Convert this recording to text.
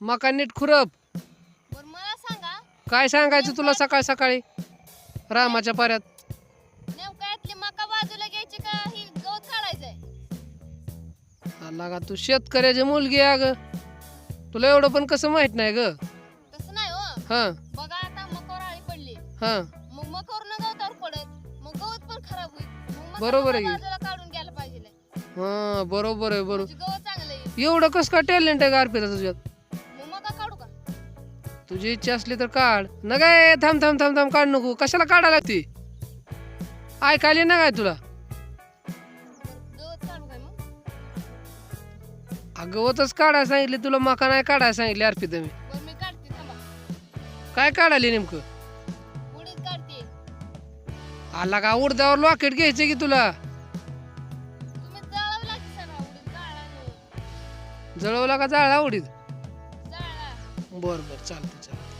मका नीट खुरप. बरं मला सांगा. काय सांगायचं तुला सकाळ सकाळी? रामाच्या पाऱ्यात. नेमकं यातली मका बाजूला घ्यायची का ही गवत काढायचंय? आला का तू शेतकऱ्याची मुलगी आहे ग तुला एवढं पण कसं माहीत नाही ग. तसं नाही हो. हा. बघा आता मकावर आळी पडली. हा. मग मकावर न गवतावर पडत मग गवत पण खराब होईल. मग मका बरोबर आहे. की. बाजूला काढून घ्यायला पाहिजे हा बरोबर आहे बरोबर. म्हणजे गवत चांगलं येईल. एवढं कसं काय टॅलेंट आहे का अर्पिता तुझ्यात? तुझी इच्छा असली तर काढ. न काय थांब थांब थांब थांब काढ नको. कशाला काढायला लागते ऐकायला ना काय तुला? अगवतच काढायला सांगितले तुला मका नाही काढायला सांगितले अर्पिता मी. काय काढायला नेमकं? आला का उडद्यावर लॉकेट घ्यायचं की तुला. जळवला का जाळला उडीत बरं बरं. चालतं चालतं